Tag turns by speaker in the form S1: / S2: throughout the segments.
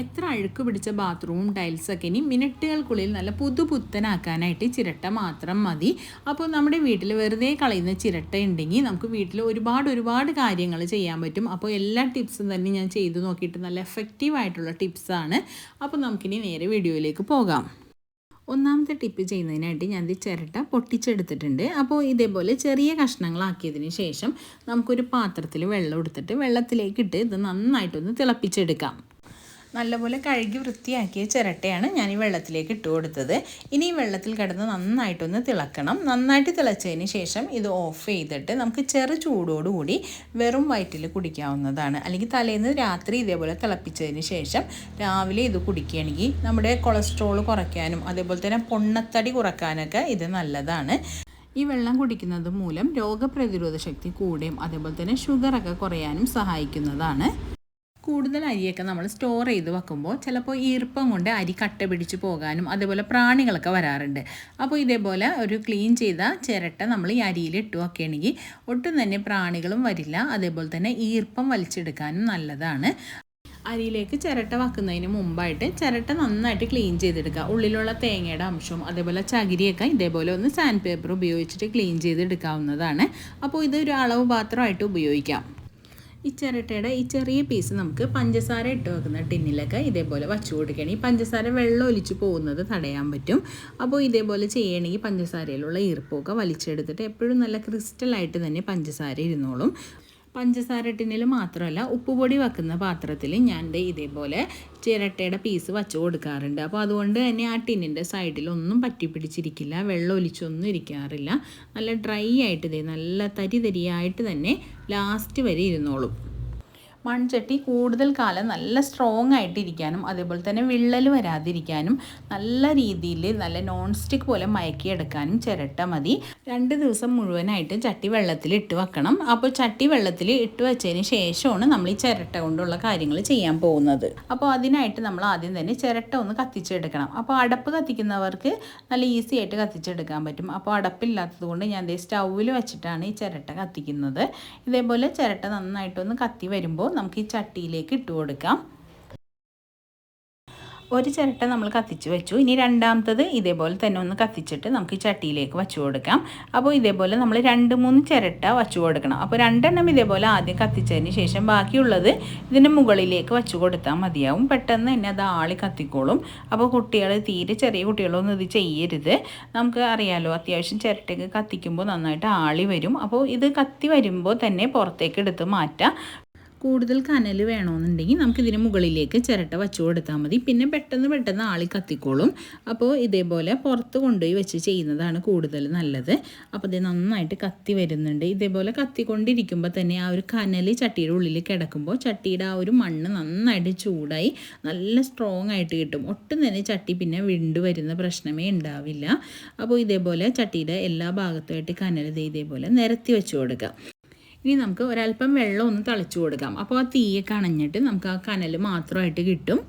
S1: എത്ര അഴുക്ക് പിടിച്ച ബാത്റൂമും ടൈൽസൊക്കെ ഇനി മിനിറ്റുകൾക്കുള്ളിൽ നല്ല പുതുപുത്തനാക്കാനായിട്ട് ചിരട്ട മാത്രം മതി. അപ്പോൾ നമ്മുടെ വീട്ടിൽ വെറുതെ കളയുന്ന ചിരട്ട ഉണ്ടെങ്കിൽ നമുക്ക് വീട്ടിൽ ഒരുപാട് ഒരുപാട് കാര്യങ്ങൾ ചെയ്യാൻ പറ്റും. അപ്പോൾ എല്ലാ ടിപ്സും തന്നെ ഞാൻ ചെയ്തു നോക്കിയിട്ട് നല്ല എഫക്റ്റീവ് ആയിട്ടുള്ള ടിപ്സാണ് അപ്പോൾ നമുക്കിനി നേരെ വീഡിയോയിലേക്ക് പോകാം. ഒന്നാമത്തെ ടിപ്പ് ചെയ്യുന്നതിനായിട്ട് ഞാൻ ഈ ചിരട്ട പൊട്ടിച്ചെടുത്തിട്ടുണ്ട്. അപ്പോൾ ഇതേപോലെ ചെറിയ കഷ്ണങ്ങളാക്കിയതിന് ശേഷം നമുക്കൊരു പാത്രത്തിൽ വെള്ളം എടുത്തിട്ട് വെള്ളത്തിലേക്കിട്ട് ഇത് നന്നായിട്ടൊന്ന് തിളപ്പിച്ചെടുക്കാം. നല്ലപോലെ കഴുകി വൃത്തിയാക്കിയ ചിരട്ടയാണ് ഞാൻ ഈ വെള്ളത്തിലേക്ക് ഇട്ട് കൊടുത്തത്. ഇനി ഈ വെള്ളത്തിൽ കിടന്ന് നന്നായിട്ടൊന്ന് തിളക്കണം. നന്നായിട്ട് തിളച്ചതിന് ശേഷം ഇത് ഓഫ് ചെയ്തിട്ട് നമുക്ക് ചെറു ചൂടോടുകൂടി വെറും വയറ്റിൽ കുടിക്കാവുന്നതാണ്. അല്ലെങ്കിൽ തലേന്ന് രാത്രി ഇതേപോലെ തിളപ്പിച്ചതിന് ശേഷം രാവിലെ ഇത് കുടിക്കുകയാണെങ്കിൽ നമ്മുടെ കൊളസ്ട്രോൾ കുറയ്ക്കാനും അതേപോലെ തന്നെ പൊണ്ണത്തടി കുറയ്ക്കാനൊക്കെ ഇത് നല്ലതാണ്. ഈ വെള്ളം കുടിക്കുന്നത് മൂലം രോഗപ്രതിരോധ ശക്തി കൂടുകയും അതേപോലെ തന്നെ ഷുഗറൊക്കെ കുറയാനും സഹായിക്കുന്നതാണ്. കൂടുതൽ അരിയൊക്കെ നമ്മൾ സ്റ്റോർ ചെയ്ത് വെക്കുമ്പോൾ ചിലപ്പോൾ ഈർപ്പം കൊണ്ട് അരി കട്ട പിടിച്ച് പോകാനും അതേപോലെ പ്രാണികളൊക്കെ വരാറുണ്ട്. അപ്പോൾ ഇതേപോലെ ഒരു ക്ലീൻ ചെയ്ത ചിരട്ട നമ്മൾ ഈ അരിയിൽ ഇട്ട് വെക്കുകയാണെങ്കിൽ ഒട്ടും തന്നെ പ്രാണികളും വരില്ല. അതേപോലെ തന്നെ ഈർപ്പം വലിച്ചെടുക്കാനും നല്ലതാണ്. അരിയിലേക്ക് ചിരട്ട വെക്കുന്നതിന് മുമ്പായിട്ട് ചിരട്ട നന്നായിട്ട് ക്ലീൻ ചെയ്തെടുക്കുക. ഉള്ളിലുള്ള തേങ്ങയുടെ അംശവും അതേപോലെ ചകിരിയൊക്കെ ഇതേപോലെ ഒന്ന് സാൻഡ് പേപ്പർ ഉപയോഗിച്ചിട്ട് ക്ലീൻ ചെയ്തെടുക്കാവുന്നതാണ്. അപ്പോൾ ഇത് ഒരു അളവ് പാത്രമായിട്ട് ഉപയോഗിക്കാം. ഈ ചിരട്ടയുടെ ഈ ചെറിയ പീസ് നമുക്ക് പഞ്ചസാര ഇട്ട് വെക്കുന്ന ടിന്നിലൊക്കെ ഇതേപോലെ വച്ചു കൊടുക്കണം ഈ പഞ്ചസാര വെള്ളം ഒലിച്ച് പോകുന്നത് തടയാൻ പറ്റും. അപ്പോൾ ഇതേപോലെ ചെയ്യണമെങ്കിൽ പഞ്ചസാരയിലുള്ള ഈർപ്പമൊക്കെ വലിച്ചെടുത്തിട്ട് എപ്പോഴും നല്ല ക്രിസ്റ്റലായിട്ട് തന്നെ പഞ്ചസാര ഇരുന്നോളും. പഞ്ചസാര ടിന്നിൽ മാത്രമല്ല ഉപ്പുപൊടി വെക്കുന്ന പാത്രത്തിൽ ഞാൻ ഇതേപോലെ ചിരട്ടയുടെ പീസ് വച്ച് കൊടുക്കാറുണ്ട്. അപ്പോൾ അതുകൊണ്ട് തന്നെ ആ ടിന്നിന്റെ സൈഡിൽ ഒന്നും പറ്റി പിടിച്ചിരിക്കില്ല വെള്ളം ഒലിച്ചൊന്നും ഇരിക്കാറില്ല. നല്ല ഡ്രൈ ആയിട്ട് ഇതേ നല്ല തരി തരിയായിട്ട് തന്നെ ലാസ്റ്റ് വരെ ഇരുന്നോളും. മൺചട്ടി കൂടുതൽ കാലം നല്ല സ്ട്രോങ് ആയിട്ടിരിക്കാനും അതേപോലെ തന്നെ വിള്ളൽ വരാതിരിക്കാനും നല്ല രീതിയിൽ നല്ല നോൺ സ്റ്റിക്ക് പോലെ മയക്കിയെടുക്കാനും ചിരട്ട മതി. രണ്ട് ദിവസം മുഴുവനായിട്ട് ചട്ടി വെള്ളത്തിൽ ഇട്ട് വെക്കണം. അപ്പോൾ ചട്ടി വെള്ളത്തിൽ ഇട്ട് വെച്ചതിന് ശേഷമാണ് നമ്മൾ ഈ ചിരട്ട കൊണ്ടുള്ള കാര്യങ്ങൾ ചെയ്യാൻ പോകുന്നത്. അപ്പോൾ അതിനായിട്ട് നമ്മൾ ആദ്യം തന്നെ ചിരട്ട ഒന്ന് കത്തിച്ചെടുക്കണം. അപ്പോൾ അടപ്പ് കത്തിക്കുന്നവർക്ക് നല്ല ഈസി ആയിട്ട് കത്തിച്ചെടുക്കാൻ പറ്റും. അപ്പോൾ അടപ്പില്ലാത്തത് കൊണ്ട് ഞാൻ സ്റ്റൗവിൽ വെച്ചിട്ടാണ് ഈ ചിരട്ട കത്തിക്കുന്നത്. ഇതേപോലെ ചിരട്ട നന്നായിട്ടൊന്ന് കത്തി വരുമ്പോൾ നമുക്ക് ഈ ചട്ടിയിലേക്ക് ഇട്ട് കൊടുക്കാം. ഒരു ചിരട്ട നമ്മൾ കത്തിച്ച് വെച്ചു. ഇനി രണ്ടാമത്തത് ഇതേപോലെ തന്നെ ഒന്ന് കത്തിച്ചിട്ട് നമുക്ക് ഈ ചട്ടിയിലേക്ക് വച്ചു കൊടുക്കാം. അപ്പോൾ ഇതേപോലെ നമ്മൾ രണ്ട് മൂന്ന് ചിരട്ട വച്ചു കൊടുക്കണം. അപ്പോൾ രണ്ടെണ്ണം ഇതേപോലെ ആദ്യം കത്തിച്ചതിന് ശേഷം ബാക്കിയുള്ളത് ഇതിന്റെ മുകളിലേക്ക് വച്ചു കൊടുത്താൽ മതിയാവും. പെട്ടെന്ന് തന്നെ അത് ആളി കത്തിക്കോളും. അപ്പോൾ കുട്ടികൾ തീരെ ചെറിയ കുട്ടികളൊന്നും ഇത് ചെയ്യരുത്. നമുക്ക് അറിയാലോ അത്യാവശ്യം ചിരട്ടയൊക്കെ കത്തിക്കുമ്പോൾ നന്നായിട്ട് ആളി വരും. അപ്പോൾ ഇത് കത്തി വരുമ്പോൾ തന്നെ പുറത്തേക്ക് എടുത്ത് മാറ്റാം. കൂടുതൽ കനൽ വേണമെന്നുണ്ടെങ്കിൽ നമുക്ക് ഇതിന് മുകളിലേക്ക് ചിരട്ട വച്ചു കൊടുത്താൽ മതി. പിന്നെ പെട്ടെന്ന് പെട്ടെന്ന് ആളി കത്തിക്കോളും. അപ്പോൾ ഇതേപോലെ പുറത്ത് കൊണ്ടുപോയി വെച്ച് ചെയ്യുന്നതാണ് കൂടുതൽ നല്ലത്. അപ്പോൾ ഇത് നന്നായിട്ട് കത്തി വരുന്നുണ്ട്. ഇതേപോലെ കത്തിക്കൊണ്ടിരിക്കുമ്പോൾ തന്നെ ആ ഒരു കനൽ ചട്ടിയുടെ ഉള്ളിൽ കിടക്കുമ്പോൾ ചട്ടിയുടെ ആ ഒരു മണ്ണ് നന്നായിട്ട് ചൂടായി നല്ല സ്ട്രോങ് ആയിട്ട് കിട്ടും. ഒട്ടും തന്നെ ചട്ടി പിന്നെ വിണ്ടു വരുന്ന പ്രശ്നമേ ഉണ്ടാവില്ല. അപ്പോൾ ഇതേപോലെ ചട്ടിയുടെ എല്ലാ ഭാഗത്തുമായിട്ട് കനൽ ഇതേപോലെ നിരത്തി വെച്ച് കൊടുക്കുക. ഇനി നമുക്ക് ഒരല്പം വെള്ളം ഒന്ന് തളിച്ചു കൊടുക്കാം. അപ്പോൾ ആ തീയൊക്കെ കണഞ്ഞിട്ട് നമുക്ക് ആ കനൽ മാത്രമായിട്ട് കിട്ടും.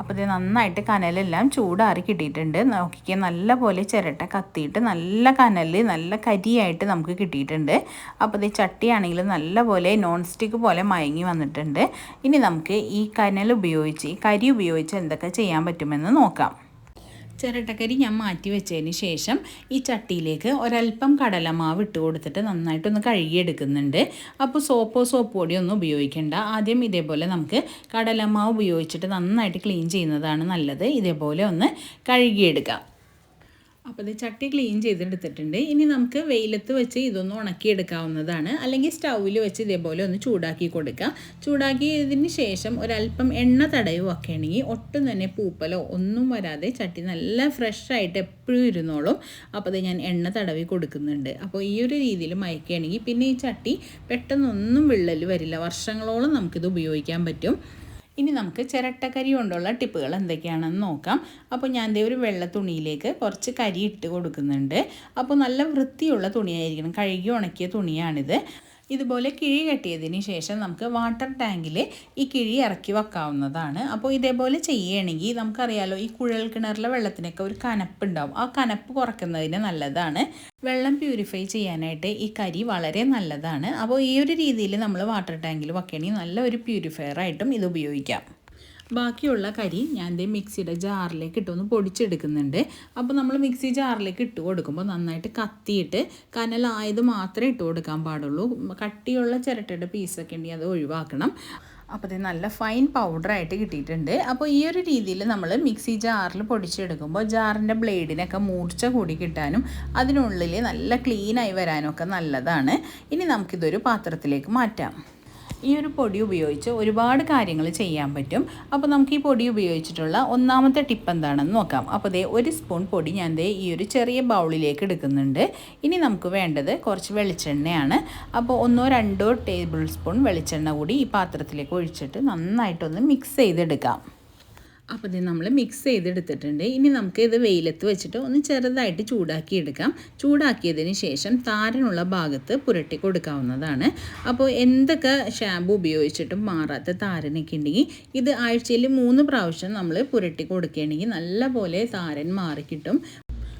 S1: അപ്പോൾ ഇത് നന്നായിട്ട് കനലെല്ലാം ചൂടാറി കിട്ടിയിട്ടുണ്ട്. നോക്കിക്കുക നല്ല പോലെ ചിരട്ട കത്തിയിട്ട് നല്ല കനൽ നല്ല കരിയായിട്ട് നമുക്ക് കിട്ടിയിട്ടുണ്ട്. അപ്പോൾ ഇത് ചട്ടിയാണെങ്കിൽ നല്ല പോലെ നോൺ സ്റ്റിക്ക് പോലെ മയങ്ങി വന്നിട്ടുണ്ട്. ഇനി നമുക്ക് ഈ കനൽ ഉപയോഗിച്ച് ഈ കരി ഉപയോഗിച്ച് എന്തൊക്കെ ചെയ്യാൻ പറ്റുമെന്ന് നോക്കാം. ചിരട്ടക്കരി ഞാൻ മാറ്റി വെച്ചതിന് ശേഷം ഈ ചട്ടിയിലേക്ക് ഒരല്പം കടലമാവ് ഇട്ട് കൊടുത്തിട്ട് നന്നായിട്ടൊന്ന് കഴുകിയെടുക്കുന്നുണ്ട്. അപ്പോൾ സോപ്പോ സോപ്പ് പൊടിയോ ഒന്നും ഉപയോഗിക്കേണ്ട. ആദ്യം ഇതേപോലെ നമുക്ക് കടലമാവ് ഉപയോഗിച്ചിട്ട് നന്നായിട്ട് ക്ലീൻ ചെയ്യുന്നതാണ് നല്ലത്. ഇതേപോലെ ഒന്ന് കഴുകിയെടുക്കാം. അപ്പോൾ ഇത് ചട്ടി ക്ലീൻ ചെയ്തെടുത്തിട്ടുണ്ട്. ഇനി നമുക്ക് വെയിലത്ത് വെച്ച് ഇതൊന്ന് ഉണക്കിയെടുക്കാവുന്നതാണ്. അല്ലെങ്കിൽ സ്റ്റൗവിൽ വെച്ച് ഇതേപോലെ ഒന്ന് ചൂടാക്കി കൊടുക്കുക ചൂടാക്കിയതിന് ശേഷം ഒരല്പം എണ്ണ തടയോ ഒക്കെ ആണെങ്കിൽ ഒട്ടും തന്നെ പൂപ്പലോ ഒന്നും വരാതെ ചട്ടി നല്ല ഫ്രഷ് ആയിട്ട് എപ്പോഴും ഇരുന്നോളും. അപ്പോൾ അത് ഞാൻ എണ്ണ തടവി കൊടുക്കുന്നുണ്ട്. അപ്പോൾ ഈ ഒരു രീതിയിൽ മയക്കുകയാണെങ്കിൽ പിന്നെ ഈ ചട്ടി പെട്ടെന്നൊന്നും വിള്ളൽ വരില്ല. വർഷങ്ങളോളം നമുക്കിത് ഉപയോഗിക്കാൻ പറ്റും. ഇനി നമുക്ക് ചിരട്ടക്കരി കൊണ്ടുള്ള ടിപ്പുകൾ എന്തൊക്കെയാണെന്ന് നോക്കാം. അപ്പോൾ ഞാൻ ദേ ഒരു വെള്ള തുണിയിലേക്ക് കുറച്ച് കരി ഇട്ട് കൊടുക്കുന്നുണ്ട്. അപ്പോൾ നല്ല വൃത്തിയുള്ള തുണിയായിരിക്കണം. കഴുകി ഉണക്കിയ തുണിയാണിത്. ഇതുപോലെ കിഴി കെട്ടിയതിന് ശേഷം നമുക്ക് വാട്ടർ ടാങ്കിൽ ഈ കിഴി ഇറക്കി വെക്കാവുന്നതാണ്. അപ്പോൾ ഇതേപോലെ ചെയ്യുകയാണെങ്കിൽ നമുക്കറിയാലോ ഈ കുഴൽ കിണറിലെ വെള്ളത്തിനൊക്കെ ഒരു കനപ്പുണ്ടാവും. ആ കനപ്പ് കുറയ്ക്കുന്നതിന് നല്ലതാണ്. വെള്ളം പ്യൂരിഫൈ ചെയ്യാനായിട്ട് ഈ കരി വളരെ നല്ലതാണ്. അപ്പോൾ ഈ ഒരു രീതിയിൽ നമ്മൾ വാട്ടർ ടാങ്കിൽ വെക്കണമെങ്കിൽ നല്ല ഒരു പ്യൂരിഫയർ ആയിട്ടും ഇത് ഉപയോഗിക്കാം. ബാക്കിയുള്ള കരി ഞാൻ ദേ മിക്സിയുടെ ജാറിലേക്ക് ഇട്ടൊന്ന് പൊടിച്ചെടുക്കുന്നുണ്ട്. അപ്പോൾ നമ്മൾ മിക്സി ജാറിലേക്ക് ഇട്ട് കൊടുക്കുമ്പോൾ നന്നായിട്ട് കത്തിയിട്ട് കനലായത് മാത്രമേ ഇട്ട് കൊടുക്കാൻ പാടുള്ളൂ. കട്ടിയുള്ള ചിരട്ടയുടെ പീസൊക്കെ ഉണ്ടെങ്കിൽ അത് ഒഴിവാക്കണം. അപ്പോൾ ഇത് നല്ല ഫൈൻ പൗഡറായിട്ട് കിട്ടിയിട്ടുണ്ട്. അപ്പോൾ ഈ ഒരു രീതിയിൽ നമ്മൾ മിക്സി ജാറിൽ പൊടിച്ചെടുക്കുമ്പോൾ ജാറിന്റെ ബ്ലേഡിനൊക്കെ മൂർച്ച കൂടി കിട്ടാനും അതിനുള്ളിൽ നല്ല ക്ലീനായി വരാനും ഒക്കെ നല്ലതാണ്. ഇനി നമുക്കിതൊരു പാത്രത്തിലേക്ക് മാറ്റാം. ഈ ഒരു പൊടി ഉപയോഗിച്ച് ഒരുപാട് കാര്യങ്ങൾ ചെയ്യാൻ പറ്റും. അപ്പോൾ നമുക്ക് ഈ പൊടി ഉപയോഗിച്ചിട്ടുള്ള ഒന്നാമത്തെ ടിപ്പ് എന്താണെന്ന് നോക്കാം. അപ്പോൾ ദേ ഒരു സ്പൂൺ പൊടി ഞാൻ ദേ ഈ ഒരു ചെറിയ ബൗളിലേക്ക് എടുക്കുന്നുണ്ട്. ഇനി നമുക്ക് വേണ്ടത് കുറച്ച് വെളിച്ചെണ്ണയാണ്. അപ്പോൾ ഒന്നോ രണ്ടോ ടേബിൾ സ്പൂൺ വെളിച്ചെണ്ണ കൂടി ഈ പാത്രത്തിലേക്ക് ഒഴിച്ചിട്ട് നന്നായിട്ടൊന്ന് മിക്സ് ചെയ്തെടുക്കാം. അപ്പോൾ ഇത് നമ്മൾ മിക്സ് ചെയ്തെടുത്തിട്ടുണ്ട്. ഇനി നമുക്ക് ഇത് വെയിലത്ത് വെച്ചിട്ട് ഒന്ന് ചെറുതായിട്ട് ചൂടാക്കി എടുക്കാം ചൂടാക്കിയതിന് ശേഷം താരനുള്ള ഭാഗത്ത് പുരട്ടി കൊടുക്കാവുന്നതാണ്. അപ്പോൾ എന്തൊക്കെ ഷാമ്പു ഉപയോഗിച്ചിട്ടും മാറാത്ത താരനൊക്കെ ഉണ്ടെങ്കിൽ ഇത് ആഴ്ചയിൽ മൂന്ന് പ്രാവശ്യം നമ്മൾ പുരട്ടി കൊടുക്കുകയാണെങ്കിൽ നല്ലപോലെ താരൻ മാറിക്കിട്ടും.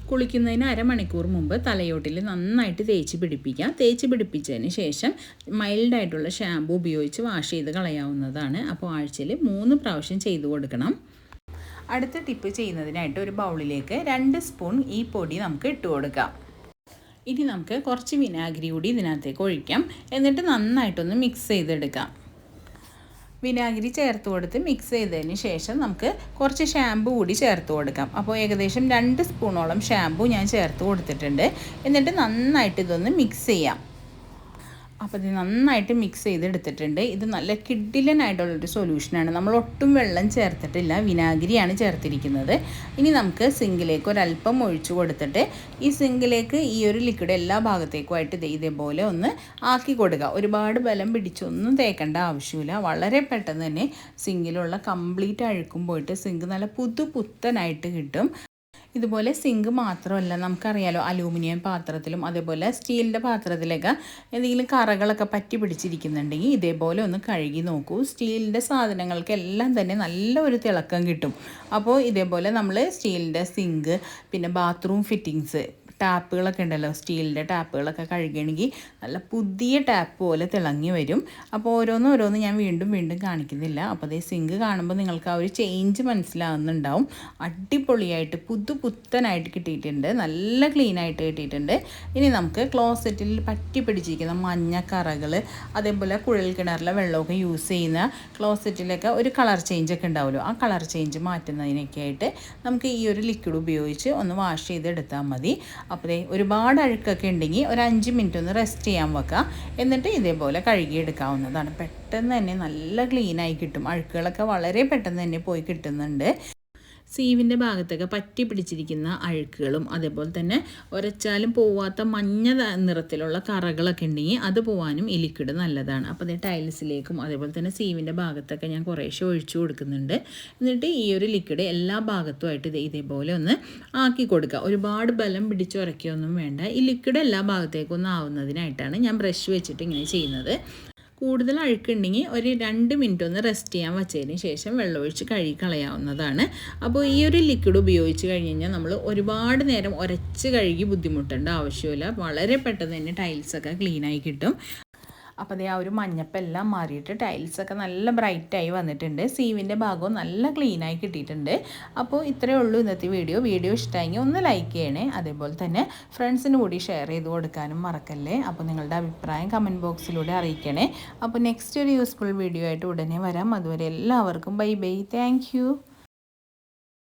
S1: കുളിക്കുന്നതിന് അരമണിക്കൂർ മുമ്പ് തലയോട്ടിൽ നന്നായിട്ട് തേച്ച് പിടിപ്പിക്കാം തേച്ച് പിടിപ്പിച്ചതിന് ശേഷം മൈൽഡായിട്ടുള്ള ഷാമ്പു ഉപയോഗിച്ച് വാഷ് ചെയ്ത് കളയാവുന്നതാണ്. അപ്പോൾ ആഴ്ചയിൽ മൂന്ന് പ്രാവശ്യം ചെയ്തു കൊടുക്കണം. അടുത്ത ടിപ്പ് ചെയ്യുന്നതിനായിട്ട് ഒരു ബൗളിലേക്ക് രണ്ട് സ്പൂൺ ഈ പൊടി നമുക്ക് ഇട്ട് കൊടുക്കാം. ഇനി നമുക്ക് കുറച്ച് വിനാഗിരി കൂടി ഇതിനകത്തേക്ക് ഒഴിക്കാം. എന്നിട്ട് നന്നായിട്ടൊന്ന് മിക്സ് ചെയ്തെടുക്കാം. വിനാഗിരി ചേർത്ത് കൊടുത്ത് മിക്സ് ചെയ്തതിന് ശേഷം നമുക്ക് കുറച്ച് ഷാമ്പു കൂടി ചേർത്ത് കൊടുക്കാം. അപ്പോൾ ഏകദേശം രണ്ട് സ്പൂണോളം ഷാമ്പു ഞാൻ ചേർത്ത് കൊടുത്തിട്ടുണ്ട്. എന്നിട്ട് നന്നായിട്ട് ഇതൊന്ന് മിക്സ് ചെയ്യാം. അപ്പോൾ ഇത് നന്നായിട്ട് മിക്സ് ചെയ്തെടുത്തിട്ടുണ്ട്. ഇത് നല്ല കിഡിലനായിട്ടുള്ളൊരു സൊല്യൂഷനാണ് നമ്മൾ ഒട്ടും വെള്ളം ചേർത്തിട്ടില്ല. വിനാഗിരിയാണ് ചേർത്തിരിക്കുന്നത്. ഇനി നമുക്ക് സിങ്കിലേക്ക് ഒരല്പം ഒഴിച്ചു കൊടുത്തിട്ട് ഈ സിങ്കിലേക്ക് ഈ ഒരു ലിക്വിഡ് എല്ലാ ഭാഗത്തേക്കുമായിട്ട് ഇത് ഇതേപോലെ ഒന്ന് ആക്കി കൊടുക്കുക. ഒരുപാട് ബലം പിടിച്ചൊന്നും തേക്കേണ്ട ആവശ്യമില്ല. വളരെ പെട്ടെന്ന് തന്നെ സിങ്കിലുള്ള കംപ്ലീറ്റ് അഴുക്കും പോയിട്ട് സിങ്ക് നല്ല പുതു പുത്തനായിട്ട് കിട്ടും. ഇതുപോലെ സിങ്ക് മാത്രമല്ല നമുക്കറിയാലോ അലൂമിനിയം പാത്രത്തിലും അതേപോലെ സ്റ്റീലിന്റെ പാത്രത്തിലൊക്കെ എന്തെങ്കിലും കറകളൊക്കെ പറ്റി പിടിച്ചിരിക്കുന്നുണ്ടെങ്കിൽ ഇതേപോലെ ഒന്ന് കഴുകി നോക്കൂ. സ്റ്റീലിന്റെ സാധനങ്ങൾക്കെല്ലാം തന്നെ നല്ല ഒരു തിളക്കം കിട്ടും. അപ്പോൾ ഇതേപോലെ നമ്മൾ സ്റ്റീലിന്റെ സിങ്ക് പിന്നെ ബാത്റൂം ഫിറ്റിങ്സ് ടാപ്പുകളൊക്കെ ഉണ്ടല്ലോ സ്റ്റീലിന്റെ ടാപ്പുകളൊക്കെ കഴുകണമെങ്കിൽ നല്ല പുതിയ ടാപ്പ് പോലെ തിളങ്ങി വരും. അപ്പോൾ ഓരോന്നും ഓരോന്നും ഞാൻ വീണ്ടും വീണ്ടും കാണിക്കുന്നില്ല. അപ്പോൾ അതേ സിങ്ക് കാണുമ്പോൾ നിങ്ങൾക്ക് ആ ഒരു ചേഞ്ച് മനസ്സിലാവുന്നുണ്ടാവും. അടിപൊളിയായിട്ട് പുതു പുത്തനായിട്ട് കിട്ടിയിട്ടുണ്ട്. നല്ല ക്ലീനായിട്ട് കിട്ടിയിട്ടുണ്ട്. ഇനി നമുക്ക് ക്ലോസറ്റിൽ പറ്റി പിടിച്ചിരിക്കുന്ന മഞ്ഞ കറകൾ അതേപോലെ കുഴൽ കിണറിലെ വെള്ളമൊക്കെ യൂസ് ചെയ്യുന്ന ക്ലോസറ്റിലൊക്കെ ഒരു കളർ ചേഞ്ച് ഒക്കെ ഉണ്ടാവുമല്ലോ. ആ കളർ ചേഞ്ച് മാറ്റുന്നതിനൊക്കെ ആയിട്ട് നമുക്ക് ഈ ഒരു ലിക്വിഡ് ഉപയോഗിച്ച് ഒന്ന് വാഷ് ചെയ്തെടുത്താൽ മതി. അപ്പോൾ ഒരുപാട് അഴുക്കൊക്കെ ഉണ്ടെങ്കിൽ ഒരു അഞ്ച് മിനിറ്റ് ഒന്ന് റെസ്റ്റ് ചെയ്യാൻ വെക്കുക എന്നിട്ട് ഇതേപോലെ കഴുകിയെടുക്കാവുന്നതാണ്. പെട്ടെന്ന് തന്നെ നല്ല ക്ലീനായി കിട്ടും. അഴുക്കുകളൊക്കെ വളരെ പെട്ടെന്ന് തന്നെ പോയി കിട്ടുന്നുണ്ട്. സീവിന്റെ ഭാഗത്തൊക്കെ പറ്റി പിടിച്ചിരിക്കുന്ന അഴുക്കുകളും അതേപോലെ തന്നെ ഒരച്ചാലും പോവാത്ത മഞ്ഞ നിറത്തിലുള്ള കറകളൊക്കെ ഉണ്ടെങ്കിൽ അത് പോവാനും ലിക്വിഡ് നല്ലതാണ്. അപ്പോൾ അത് ടൈൽസിലേക്കും അതേപോലെ തന്നെ സീവിന്റെ ഭാഗത്തൊക്കെ ഞാൻ കുറേശ്ശെ ഒഴിച്ചു കൊടുക്കുന്നുണ്ട്. എന്നിട്ട് ഈ ഒരു ലിക്വിഡ് എല്ലാ ഭാഗത്തുമായിട്ട് ഇത് ഇതേപോലെ ഒന്ന് ആക്കി കൊടുക്കുക. ഒരുപാട് ബലം പിടിച്ചുറക്കിയൊന്നും വേണ്ട. ഈ ലിക്വിഡ് എല്ലാ ഭാഗത്തേക്കും ഒന്ന് ആവുന്നതിനായിട്ടാണ് ഞാൻ ബ്രഷ് വെച്ചിട്ട് ഇങ്ങനെ ചെയ്യുന്നത്. കൂടുതൽ അഴുക്കുണ്ടെങ്കിൽ ഒരു രണ്ട് മിനിറ്റ് ഒന്ന് റെസ്റ്റ് ചെയ്യാൻ വെച്ചതിന് ശേഷം വെള്ളമൊഴിച്ച് കഴുകി കളയാവുന്നതാണ്. അപ്പോൾ ഈ ഒരു ലിക്വിഡ് ഉപയോഗിച്ച് കഴിഞ്ഞ് കഴിഞ്ഞാൽ നമ്മൾ ഒരുപാട് നേരം ഉരച്ച് കഴുകി ബുദ്ധിമുട്ടേണ്ട ആവശ്യമില്ല. വളരെ പെട്ടെന്ന് തന്നെ ടൈൽസൊക്കെ ക്ലീനായി കിട്ടും. അപ്പോൾ അതേ ആ ഒരു മഞ്ഞപ്പെല്ലാം മാറിയിട്ട് ടൈൽസൊക്കെ നല്ല ബ്രൈറ്റായി വന്നിട്ടുണ്ട്. സീവിന്റെ ഭാഗവും നല്ല ക്ലീനായി കിട്ടിയിട്ടുണ്ട്. അപ്പോൾ ഇത്രയേ ഉള്ളൂ ഇന്നത്തെ വീഡിയോ വീഡിയോ ഇഷ്ടമായെങ്കിൽ ഒന്ന് ലൈക്ക് ചെയ്യണേ. അതേപോലെ തന്നെ ഫ്രണ്ട്സിന് കൂടി ഷെയർ ചെയ്ത് കൊടുക്കാനും മറക്കല്ലേ? അപ്പോൾ നിങ്ങളുടെ അഭിപ്രായം കമന്റ് ബോക്സിലൂടെ അറിയിക്കണേ. അപ്പോൾ നെക്സ്റ്റ് ഒരു യൂസ്ഫുൾ വീഡിയോ ആയിട്ട് ഉടനെ വരാം. അതുവരെ എല്ലാവർക്കും ബൈ ബൈ താങ്ക്